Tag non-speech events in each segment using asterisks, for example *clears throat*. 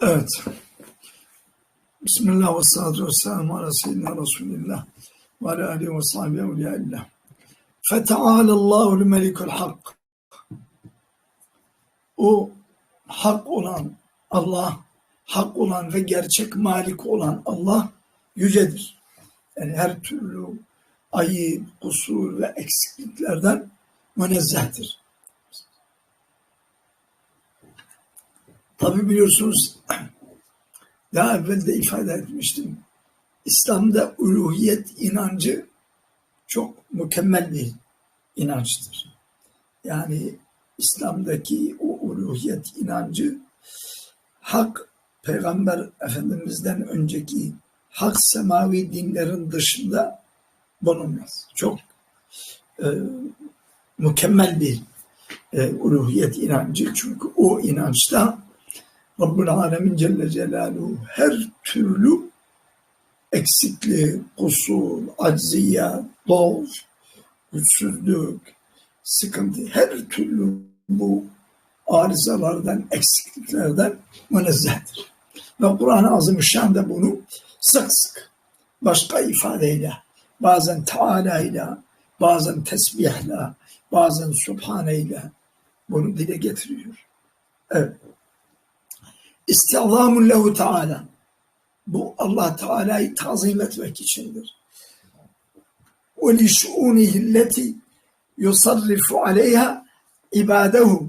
Evet. Bismillah ve salatu ve selamu ala seyyidina Resulillah ve ala alihi ve sahbihi evliyaillah. Feteala Allahul melikul hak. O hak olan Allah, hak olan ve gerçek malik olan Allah yücedir. Yani her türlü ayıp, kusur ve eksikliklerden münezzehtir. Tabi biliyorsunuz *clears throat* daha evvel de ifade etmiştim. İslam'da uluhiyet inancı çok mükemmel bir inançtır. Yani İslam'daki o uluhiyet inancı hak Peygamber Efendimiz'den önceki hak semavi dinlerin dışında bulunmaz. Çok e, mükemmel bir e, uluhiyet inancı. Çünkü o inançta Rabbul Alemin Celle Celaluhu her türlü eksiklik, kusur, acziye, doğ, güçsüzlük, sıkıntı, her türlü bu arızalardan, eksikliklerden münezzehtir. Ve Kur'an-ı Azimüşşan da bunu sık sık başka ifadeyle, bazen Teala ile, bazen tesbihle, bazen Subhane ile bunu dile getiriyor. Evet. İstivzamun lehu Teala. Bu Allah Teala'yı tazim etmek içindir. Ve li şuunihi leti yusarrifu aleyha ibadehu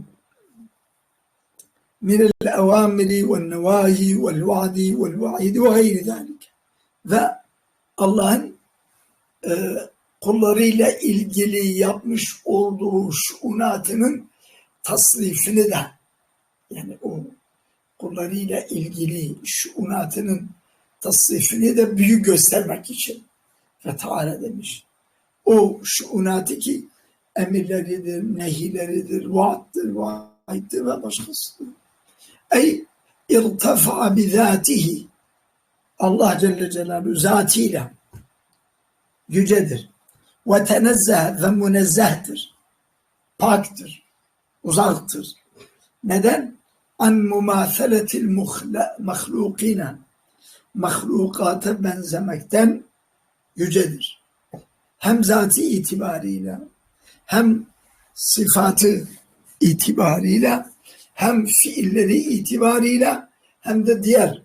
min el evamiri ve nevahi vel vaadi vel vaidi ve gayri zalik. Ve Allah'ın e, kullarıyla ilgili yapmış olduğu şunatının tasrifini de yani o kullarıyla ilgili şunatının tasrifini de büyük göstermek için Teala demiş. O şunatı ki emirleridir, nehileridir, vaattır, vaattir ve başkasıdır. Ey irtafa bizatihi Allah Celle Celaluhu zatıyla yücedir. Ve tenezzeh ve münezzehtir. Paktır. Uzaktır. Neden? An mumâtheletil mahlukine mahlukata benzemekten yücedir. Hem zatı itibariyle hem sıfatı itibariyle hem fiilleri itibariyle hem de diğer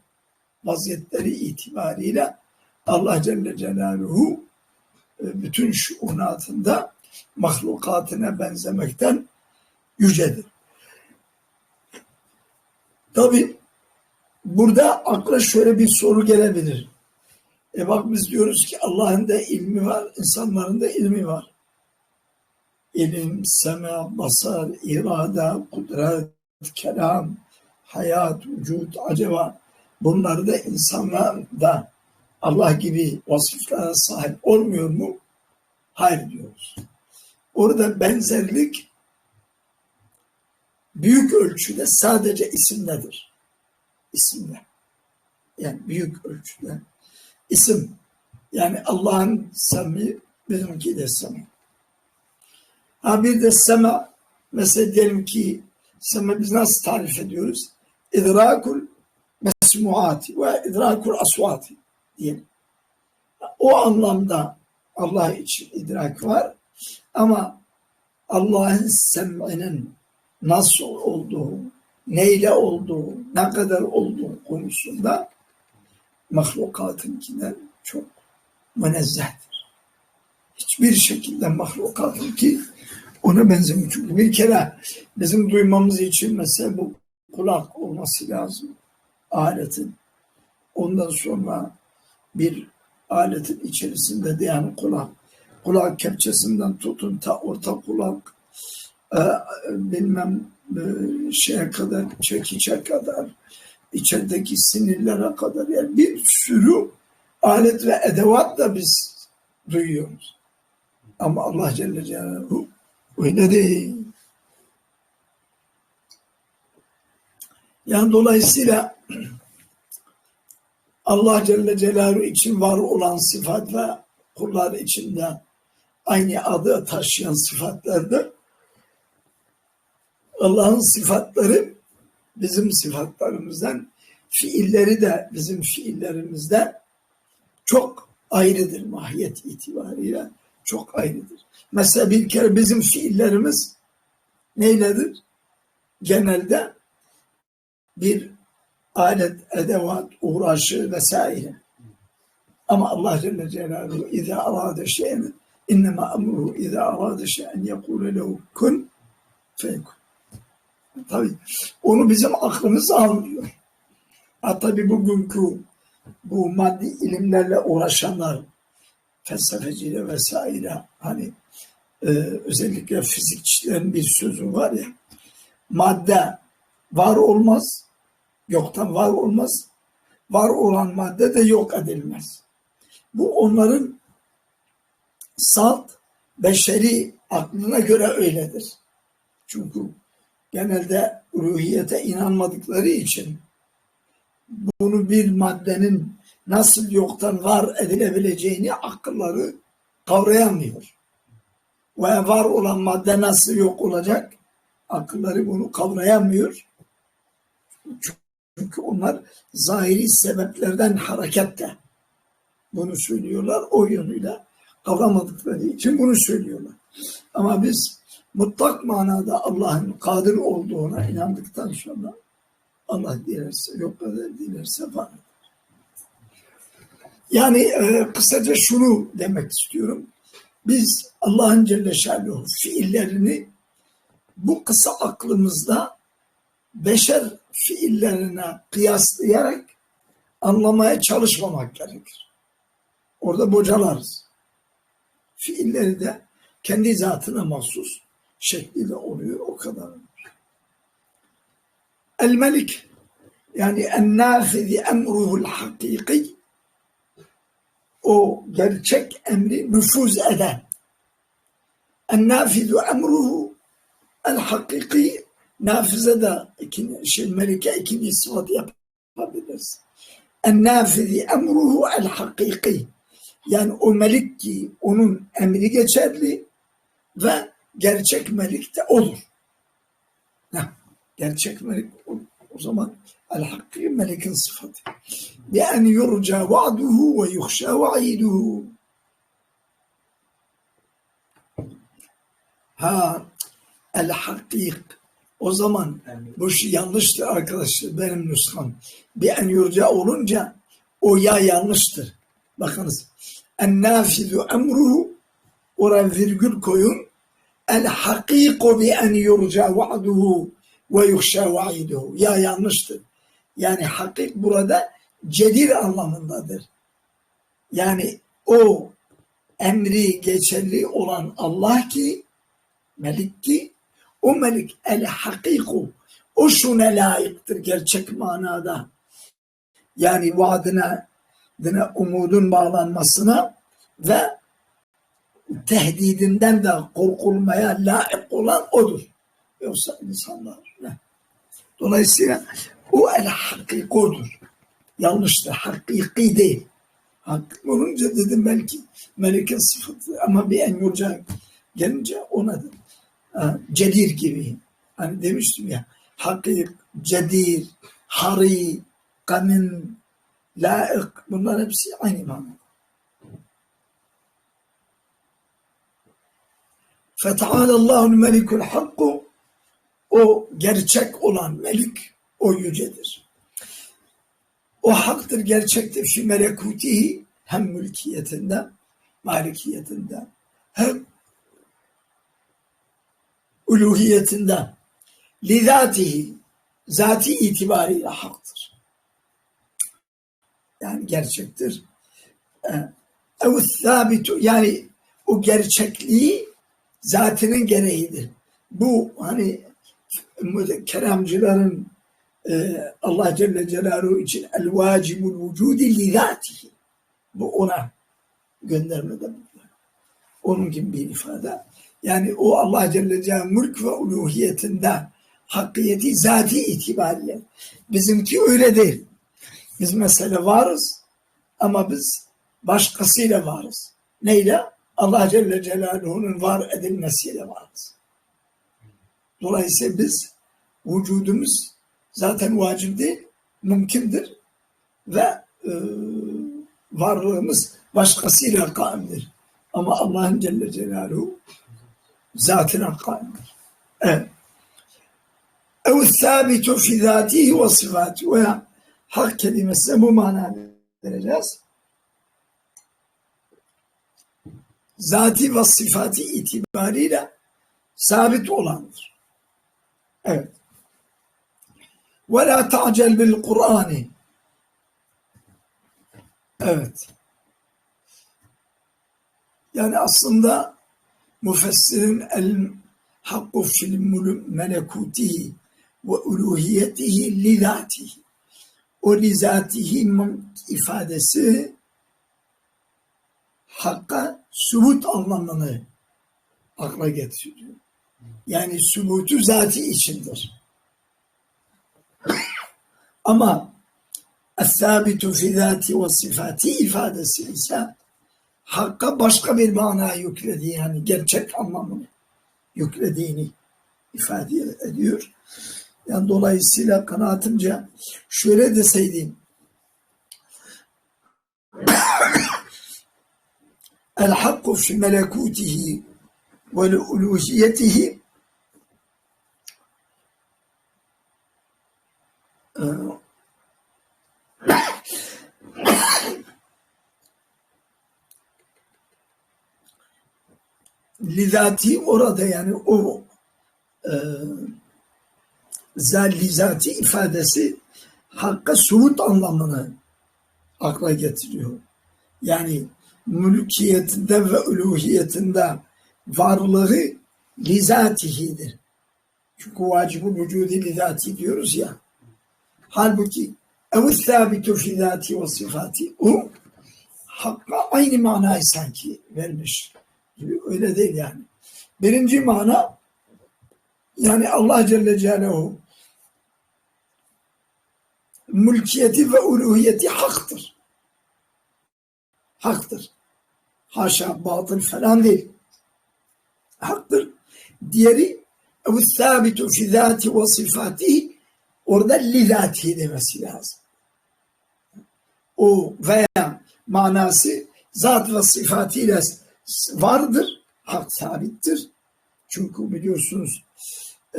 vaziyetleri itibariyle Allah Celle Celaluhu e, bütün şuunatında mahlukatına benzemekten yücedir. Tabi burada akla şöyle bir soru gelebilir. E bak biz diyoruz ki Allah'ın da ilmi var, insanların da ilmi var. İlim, sema, basar, irade, kudret, kelam, hayat, vücut, acaba bunları da insanlar da Allah gibi vasıflara sahip olmuyor mu? Hayır diyoruz. Orada benzerlik büyük ölçüde sadece isimledir. İsimle. Yani büyük ölçüde. isim. Yani Allah'ın semi, bizimki de semi. Ha bir de sema, mesela diyelim ki sema biz nasıl tarif ediyoruz? İdrakul mesmuati ve idrakul asvati diyelim. O anlamda Allah için idrak var ama Allah'ın sem'inin nasıl olduğu, neyle olduğu, ne kadar olduğu konusunda mahlukatınkinden çok münezzehtir. Hiçbir şekilde mahlukatın ki ona benzemiyor. Çünkü bir kere bizim duymamız için mesela bu kulak olması lazım aletin. Ondan sonra bir aletin içerisinde de yani kulak, kulak kepçesinden tutun ta orta kulak bilmem e, şeye kadar, çekiçe kadar, içerideki sinirlere kadar yani bir sürü alet ve edevat da biz duyuyoruz. Ama Allah Celle Celaluhu öyle değil. Yani dolayısıyla Allah Celle Celaluhu için var olan sıfat ve kullar içinde aynı adı taşıyan sıfatlardır. Allah'ın sıfatları bizim sıfatlarımızdan fiilleri de bizim fiillerimizde çok ayrıdır mahiyet itibariyle. Çok ayrıdır. Mesela bir kere bizim fiillerimiz neyledir? Genelde bir alet, edevat, uğraşı vesaire. Ama Allah Celle Celaluhu اِذَا arada şeyen اِنَّمَا اَمْرُهُ اِذَا arada şeyen يَقُولَ لَهُ kun feykun. Tabii onu bizim aklımız almıyor. Ha, tabii bugünkü bu maddi ilimlerle uğraşanlar felsefeciyle vesaire hani e, özellikle fizikçilerin bir sözü var ya madde var olmaz yoktan var olmaz var olan madde de yok edilmez. Bu onların salt beşeri aklına göre öyledir. Çünkü genelde ruhiyete inanmadıkları için bunu bir maddenin nasıl yoktan var edilebileceğini akılları kavrayamıyor. Ve var olan madde nasıl yok olacak? Akılları bunu kavrayamıyor. Çünkü onlar zahiri sebeplerden hareketle bunu söylüyorlar. O yönüyle kavramadıkları için bunu söylüyorlar. Ama biz mutlak manada Allah'ın kadir olduğuna inandıktan sonra Allah dilerse yok kadar dilerse var. Yani e, kısaca şunu demek istiyorum. Biz Allah'ın Celle Şanuhu fiillerini bu kısa aklımızda beşer fiillerine kıyaslayarak anlamaya çalışmamak gerekir. Orada bocalarız. Fiilleri de kendi zatına mahsus şekliyle oluyor o kadar. El Melik yani en nafizi emruhul hakiki o gerçek emri nüfuz eden en nafizu emruhu el hakiki nafize de ikinci, şey, melike ikinci sıfat yapabiliriz. En nafizi emruhu el hakiki yani o melik ki onun emri geçerli ve gerçek melik de olur. Ne? Gerçek melik o zaman el hakkı melikin sıfatı. En yurca va'duhu ve yuhşa va'iduhu. Ha el hakik o zaman bu şey yanlıştır arkadaşlar benim nüsham. Bir en yurca olunca o ya yanlıştır. Bakınız. En nafizu emruhu oraya virgül koyun. El hakiku bi en yurca va'duhu ve yuhşa vaiduhu. Ya yanlıştır. Yani hakik burada cedir anlamındadır. Yani o emri geçerli olan Allah ki melik ki o melik el hakiku o şuna layıktır gerçek manada. Yani vaadine dine umudun bağlanmasına ve tehdidinden de korkulmaya layık olan odur. Yoksa insanlar ne? Dolayısıyla o el hakikodur. Yanlıştır. Hakiki değil. Hak olunca dedim belki meleke sıfatı ama bir en yurca gelince ona da cedir gibi. Hani demiştim ya hakik, cedir, hari, kanin, laik bunlar hepsi aynı manada. Fetaalallahul melikul hakku o gerçek olan melik o yücedir. O haktır, gerçektir. Fi melekutihi hem mülkiyetinde, malikiyetinde, hem uluhiyetinde. Lizatihi, zati itibariyle haktır. Yani gerçektir. E, Ev sabitu, yani o gerçekliği zatının gereğidir. Bu hani keramcıların e, Allah Celle Celaluhu için el vacibul vücudi li zatihi. Bu ona göndermede Onun gibi bir ifade. Yani o Allah Celle Celaluhu mülk ve uluhiyetinde hakkiyeti zati itibariyle. Bizimki öyle değil. Biz mesela varız ama biz başkasıyla varız. Neyle? Allah Celle Celaluhu'nun var edilmesiyle varız. Dolayısıyla biz vücudumuz zaten vacip değil. mümkündür ve e, varlığımız başkasıyla kaimdir. Ama Allah'ın Celle Celaluhu zatına kaimdir. Evet. Ev sabitu fi zatihi ve sıfatı veya hak kelimesine bu manayı vereceğiz. Zati ve sıfatı itibariyle sabit olandır. Evet. Ve la ta'cel bil Kur'an'ı Evet. Yani aslında müfessirin el hakku fil melekutihi ve uluhiyetihi li zatihi. O li zatihi ifadesi hakka subut anlamını akla getiriyor. Yani subutu zati içindir. *coughs* Ama Es-sabitu fi zati ve sifati ifadesi ise hakka başka bir mana yükledi yani gerçek anlamını yüklediğini ifade ediyor. Yani dolayısıyla kanaatimce şöyle deseydim fi melekutihi ve uluhiyetihi lizati orada yani o e, zallizati ifadesi hakka subut anlamını akla getiriyor. Yani mülkiyetinde ve uluhiyetinde varlığı lizatihidir. Çünkü vacib-ı vücudi lizati diyoruz ya. Halbuki ev sabitu fi zati ve sıfati o hakka aynı manayı sanki vermiş gibi öyle değil yani. Birinci mana yani Allah Celle Celaluhu mülkiyeti ve uluhiyeti haktır. Haktır. Haşa batıl falan değil. Haktır. Diğeri fi zati ve sıfatihi orada li zatihi demesi lazım. O veya manası zat ve sıfatıyla vardır, hak sabittir. Çünkü biliyorsunuz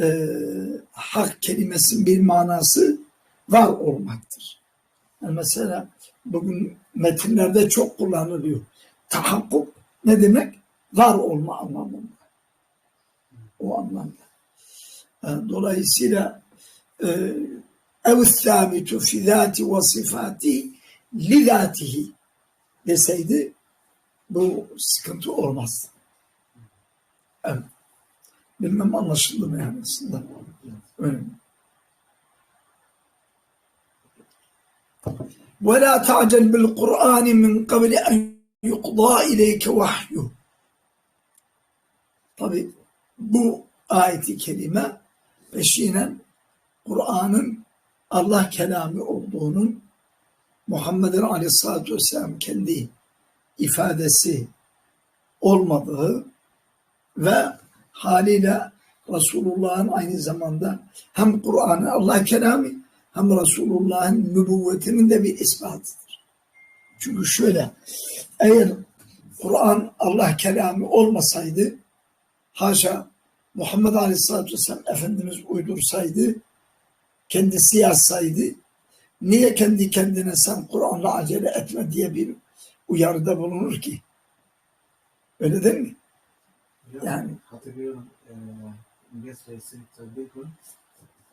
e, hak kelimesinin bir manası var olmaktır. Yani mesela bugün metinlerde çok kullanılıyor. Tahakkuk ne demek? Var olma anlamında. O anlamda. Yani dolayısıyla ev sabitu fi zati ve sifati li zatihi deseydi bu sıkıntı olmaz. Bilmem anlaşıldı mı yani aslında. Öyle mi? وَلَا تَعْجَلْ بِالْقُرْآنِ مِنْ قَبْلِ اَنْ يُقْضَى اِلَيْكَ وَحْيُهُ Tabi bu ayeti kerime peşinen Kur'an'ın Allah kelamı olduğunun Muhammed'in aleyhissalatü vesselam kendi ifadesi olmadığı ve haliyle Resulullah'ın aynı zamanda hem Kur'an'ın Allah kelamı hem Resulullah'ın nübüvvetinin de bir ispatıdır. Çünkü şöyle eğer Kur'an Allah kelamı olmasaydı haşa Muhammed Aleyhisselatü Vesselam Efendimiz uydursaydı kendisi yazsaydı niye kendi kendine sen Kur'an'la acele etme diye bir uyarıda bulunur ki. Öyle değil mi? Yani hatırlıyorum e, İngiliz Reisi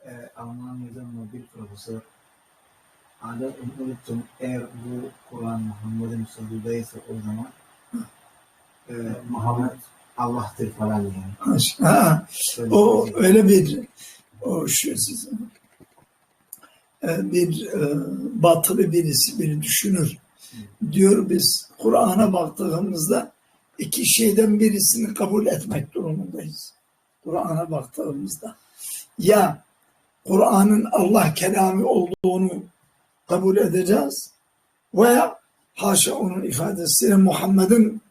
e, Almanya'dan bir profesör. Ada unuttum. Eğer bu Kur'an Muhammed'in sözüdeyse o zaman e, Muhammed Allah'tır falan yani. Ha, *laughs* o öyle bir o şu sizin. Bir e, batılı birisi biri düşünür. Diyor biz Kur'an'a baktığımızda iki şeyden birisini kabul etmek durumundayız. Kur'an'a baktığımızda. Ya Kur'an'ın Allah kelamı olduğunu kabul edeceğiz veya haşa onun ifadesiyle Muhammed'in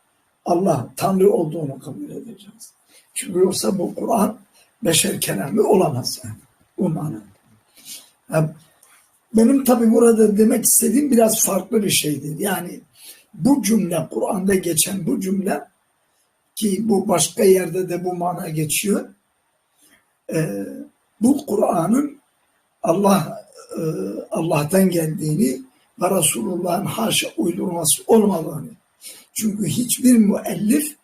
Allah Tanrı olduğunu kabul edeceğiz. Çünkü yoksa bu Kur'an beşer kelamı olamaz yani. Bu manada. Benim tabi burada demek istediğim biraz farklı bir şeydir. Yani bu cümle, Kur'an'da geçen bu cümle ki bu başka yerde de bu mana geçiyor. Ee, bu Kur'an'ın Allah e, Allah'tan geldiğini ve Resulullah'ın haşa uydurması olmadığını. Çünkü hiçbir müellif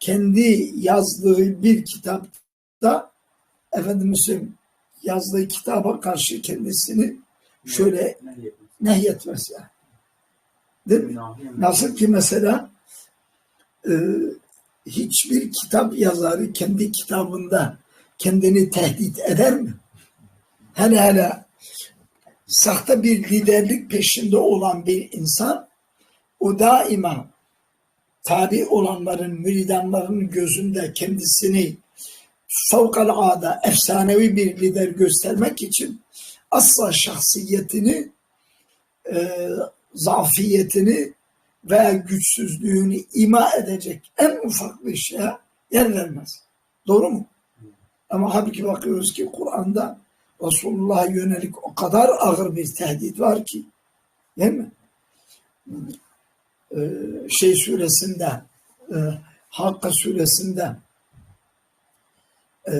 kendi yazdığı bir kitapta söyleyeyim, yazdığı kitaba karşı kendisini şöyle nehyetmez yani. Değil mi? Nasıl ki mesela e, hiçbir kitap yazarı kendi kitabında kendini tehdit eder mi? Hele hele sahte bir liderlik peşinde olan bir insan o daima tabi olanların, müridanların gözünde kendisini fevkalade efsanevi bir lider göstermek için asla şahsiyetini e, zafiyetini veya güçsüzlüğünü ima edecek en ufak bir şeye yer vermez. Doğru mu? Ama halbuki bakıyoruz ki Kur'an'da Resulullah'a yönelik o kadar ağır bir tehdit var ki değil mi? Ee, şey suresinde e, Hakka suresinde e,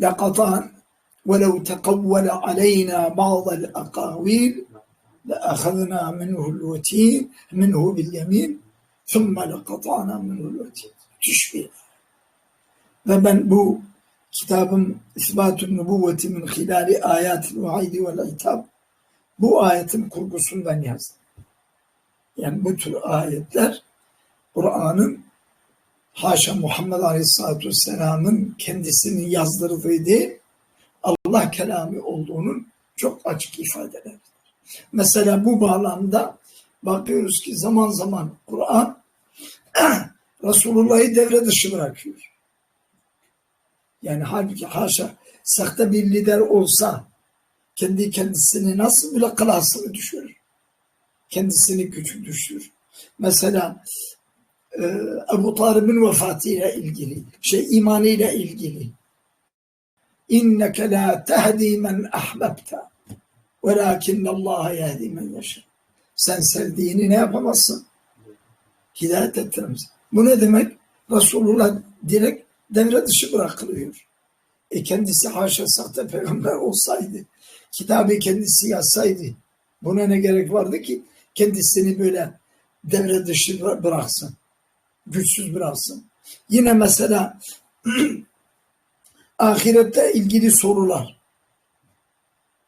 لَقَطَانْ وَلَوْ تَقَوَّلَ عَلَيْنَا بَعْضَ الْاَقَاوِيلِ لَأَخَذْنَا مِنْهُ الْوَتِينَ مِنْهُ بِالْيَمِينَ ثُمَّ لَقَطَعْنَا مِنْهُ الْوَتِينَ Tüşbih ve ben bu kitabım İsbatun Nubuvveti min hilali ayatil vaidi vel itab bu ayetin kurgusundan yazdım. Yani bu tür ayetler Kur'an'ın haşa Muhammed Aleyhisselatü Vesselam'ın kendisini yazdırdığı Allah kelamı olduğunun çok açık ifadeleri. Mesela bu bağlamda bakıyoruz ki zaman zaman Kur'an *clears throat* Resulullah'ı devre dışı bırakıyor. Yani halbuki haşa sakta bir lider olsa kendi kendisini nasıl mülakala hasını düşürür? Kendisini küçük düşürür. Mesela e, Ebu Tarib'in vefatıyla ilgili, şey imanıyla ilgili. İnneke la tehdi men ahbebte velakinne Allah yehdi men yaşa. Sen sevdiğini ne yapamazsın? Hidayet ettiremezsin. Bu ne demek? Resulullah direkt devre dışı bırakılıyor. E kendisi haşa sahte peygamber olsaydı, kitabı kendisi yazsaydı, buna ne gerek vardı ki kendisini böyle devre dışı bıraksın, güçsüz bıraksın. Yine mesela *clears throat* ahirette ilgili sorular.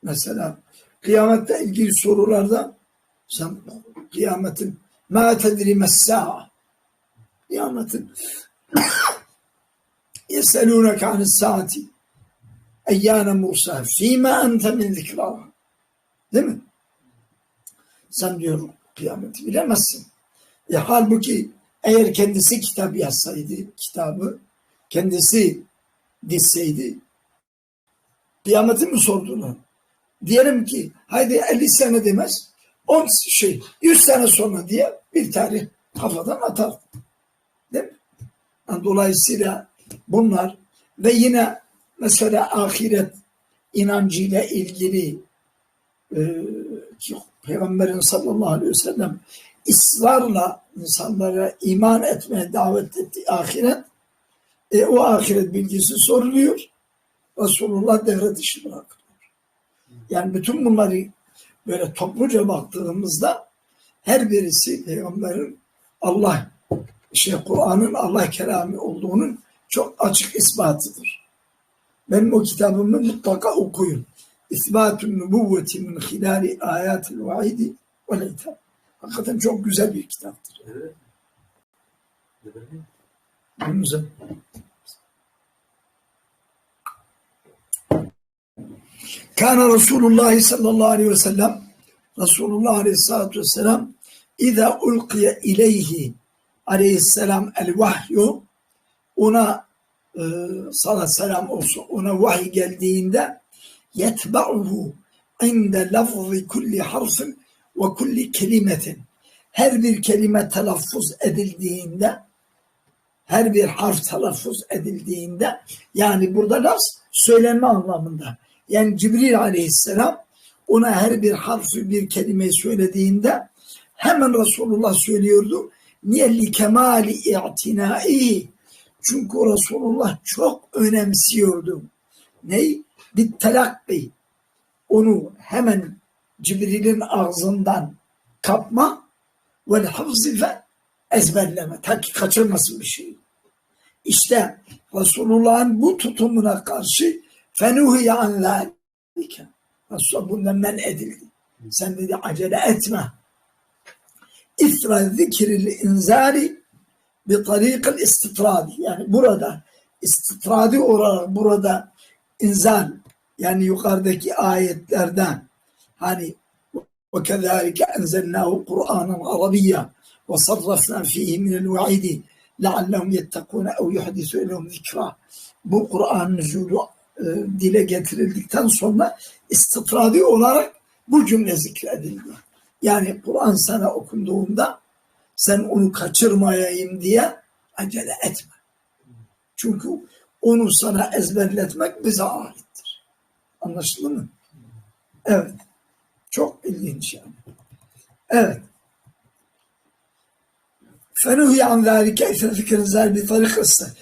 Mesela kıyamette ilgili sorularda sen kıyametin ma tedri messa'a kıyametin *clears throat* yeselûneke anis saati eyyâne Musa fîmâ ente min zikrâ değil mi? Sen diyor kıyameti bilemezsin. E, halbuki eğer kendisi kitap yazsaydı kitabı kendisi dizseydi kıyameti mi sordular? diyelim ki haydi 50 sene demez 10 şey 100 sene sonra diye bir tarih kafadan atar. Değil mi? Yani dolayısıyla bunlar ve yine mesela ahiret inancıyla ilgili e, ki Peygamberin sallallahu aleyhi ve sellem ısrarla insanlara iman etmeye davet ettiği ahiret e, o ahiret bilgisi soruluyor. Resulullah devre dışı bırakır. Yani bütün bunları böyle topluca baktığımızda her birisi peygamberin Allah şey Kur'an'ın Allah kelamı olduğunun çok açık ispatıdır. Benim o kitabımı mutlaka okuyun. İsbatun nubuvveti min hilali ayatil vaidi ve leytab. Hakikaten çok güzel bir kitaptır. Evet. Güzel. Kana Resulullah sallallahu aleyhi ve sellem Resulullah aleyhissalatü vesselam İza ulqiye ileyhi aleyhisselam el vahyu ona e, salat selam olsun. Ona vahiy geldiğinde yetba'uhu inde lafzi kulli harfin ve kulli kelimetin. Her bir kelime telaffuz edildiğinde her bir harf telaffuz edildiğinde yani burada lafz söylenme anlamında. Yani Cibril aleyhisselam ona her bir harfi bir kelime söylediğinde hemen Resulullah söylüyordu. Niye li kemali i'tinai çünkü Resulullah çok önemsiyordu. Ney? Bir telakki. Onu hemen Cibril'in ağzından kapma ve hafzı ve ezberleme. Ta ki kaçırmasın bir şey. İşte Resulullah'ın bu tutumuna karşı fenuhiye an zâlike. Resulullah bundan men edildi. Sen dedi acele etme. İsra zikril inzari bi tarikil istitradi. Yani burada istitradi olarak burada inzal yani yukarıdaki ayetlerden hani enzelnahu Kur'anen Arabiyya ve sarrafna fihi minel vaidi leallehum yettekûne ev yuhdisu lehum zikra. Bu Kur'an nüzulü e, dile getirildikten sonra istitradi olarak bu cümle zikredildi. Yani Kur'an sana okunduğunda sen onu kaçırmayayım diye acele etme. Çünkü onu sana ezberletmek bize aittir. Anlaşıldı mı? Evet. Çok ilginç yani. Evet. Fenuhi an zâlike ise fikrin zâl bir tarikası.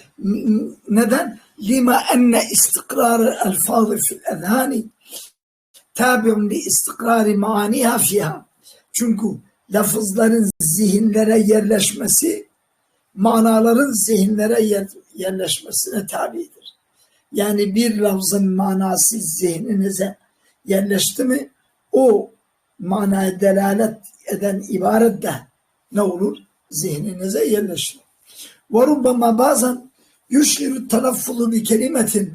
Neden? Lima enne istikrarı elfazı fil ezhani tabi'un li istikrari maaniha fiha. Çünkü lafızların zihinlere yerleşmesi manaların zihinlere yer, yerleşmesine tabidir. Yani bir lafzın manası zihninize yerleşti mi o manaya delalet eden ibaret de ne olur? Zihninize yerleşir. Ve rubbama bazen yüşlü telaffuzu bir kelimetin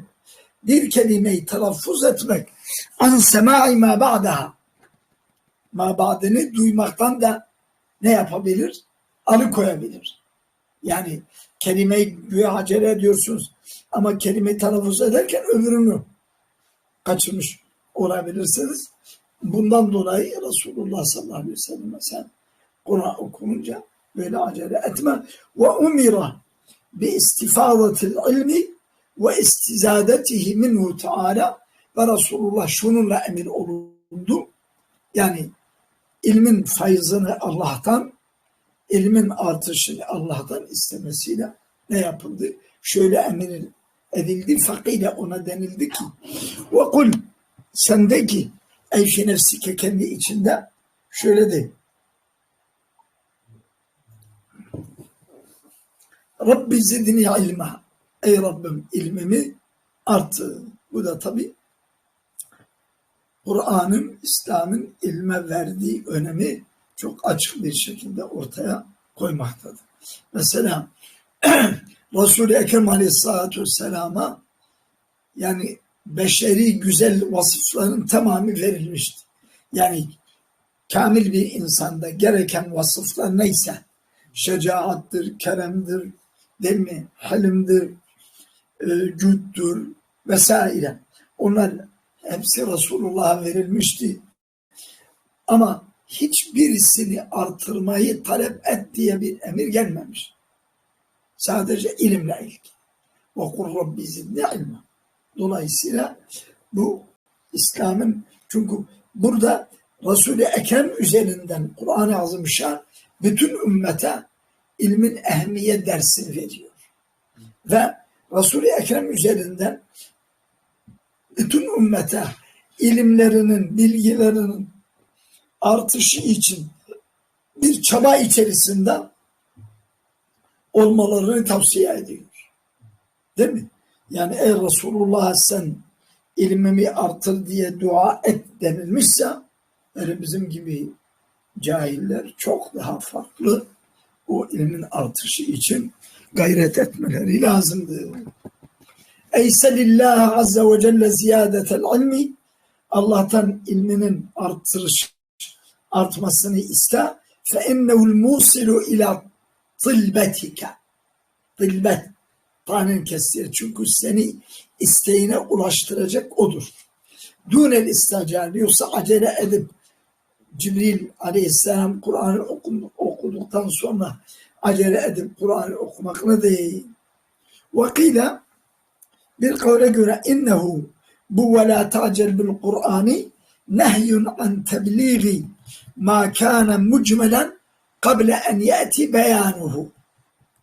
bir kelimeyi telaffuz etmek an semai ma ba'daha ma ba'dını duymaktan da ne yapabilir? Alıkoyabilir. Yani kelimeyi güya acele ediyorsunuz ama kelimeyi telaffuz ederken öbürünü kaçırmış olabilirsiniz. Bundan dolayı Resulullah sallallahu aleyhi ve sellem sen Kur'an okununca böyle acele etme. Ve umira bi istifadatil ilmi ve istizadetihi minhu teala ve Resulullah şununla emir olundu. Yani ilmin fayızını Allah'tan, ilmin artışını Allah'tan istemesiyle ne yapıldı? Şöyle emir edildi. Fakile ona denildi ki ve kul sendeki ey fi nefsike kendi içinde şöyle de Rabbi zidni ilma ey Rabbim ilmimi artı. Bu da tabi Kur'an'ın, İslam'ın ilme verdiği önemi çok açık bir şekilde ortaya koymaktadır. Mesela *clears throat* Resul-i Ekrem Aleyhisselatü Vesselam'a yani beşeri güzel vasıfların tamamı verilmişti. Yani kamil bir insanda gereken vasıflar neyse şecaattır, keremdir, değil mi? Halimdir, e, cüddür vesaire. Onlar hepsi Resulullah'a verilmişti. Ama hiçbirisini artırmayı talep et diye bir emir gelmemiş. Sadece ilimle ilgili. Ve kur Rabbi zidni ilma. Dolayısıyla bu İslam'ın çünkü burada Resul-i Ekrem üzerinden Kur'an-ı Azimüşşan bütün ümmete ilmin ehemmiyet dersini veriyor. Ve Resul-i Ekrem üzerinden bütün ümmete ilimlerinin, bilgilerinin artışı için bir çaba içerisinde olmalarını tavsiye ediyor. Değil mi? Yani ey Resulullah sen ilmimi artır diye dua et denilmişse yani bizim gibi cahiller çok daha farklı o ilmin artışı için gayret etmeleri lazımdır. Eyselillah azze ve celle ziyadetel ilmi Allah'tan ilminin artırış artmasını iste fe innehul musilu ila tılbetike tılbet tanen kesiyor. Çünkü seni isteğine ulaştıracak odur. Dünel istacal yoksa acele edip Cibril aleyhisselam Kur'an'ı okuduktan sonra acele edip Kur'an'ı okumak ne değil. Vakile bir kavle göre innehu bu ve la ta'cel bil Kur'ani nehyun an tebliği ma kana mucmelen kable en yeti beyanuhu.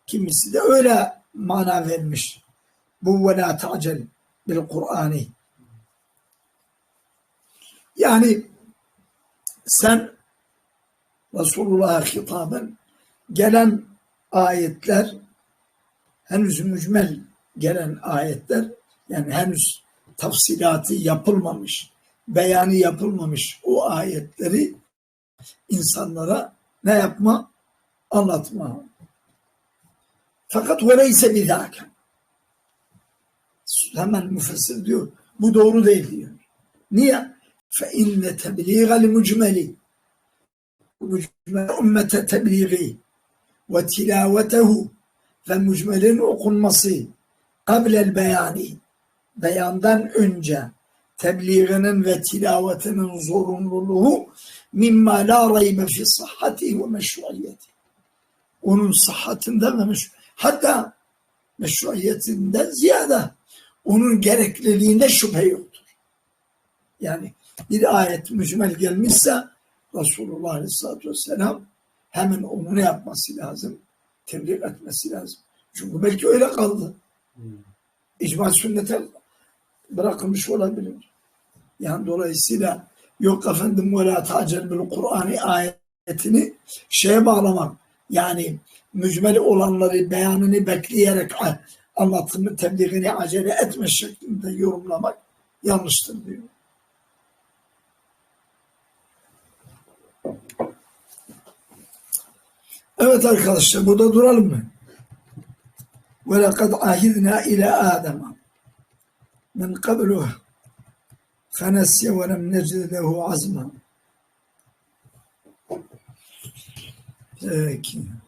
Kimisi de öyle mana vermiş. Bu ve la ta'cel bil Kur'ani. Yani sen Resulullah'a hitaben gelen ayetler henüz mücmel gelen ayetler yani henüz tafsilatı yapılmamış, beyanı yapılmamış o ayetleri insanlara ne yapma? Anlatma. Fakat veleyse bidâke. Hemen müfessir diyor. Bu doğru değil diyor. Niye? Fe inne tebliğel mucmeli mucmel ümmete tebliği ve tilavetehu ve mucmelin okunması kablel beyani beyandan önce tebliğinin ve tilavetinin zorunluluğu mimma la raybe fi sıhhati ve meşruiyeti. Onun sıhhatinde ve meşru hatta meşruiyetinden ziyade onun gerekliliğinde şüphe yoktur. Yani bir ayet mücmel gelmişse Resulullah Aleyhisselatü Vesselam hemen onu yapması lazım? Tebliğ etmesi lazım. Çünkü belki öyle kaldı. İcma sünnete bırakılmış olabilir. Yani dolayısıyla yok efendim ve la tacel bil Kur'an'ı ayetini şeye bağlamak. Yani mücmel olanları beyanını bekleyerek anlatımı tebliğini acele etme şeklinde yorumlamak yanlıştır diyor. Evet arkadaşlar burada duralım mı? ولقد عهدنا إلى آدم. من قبله فنسي ولم نجد له عزما. آه، لكن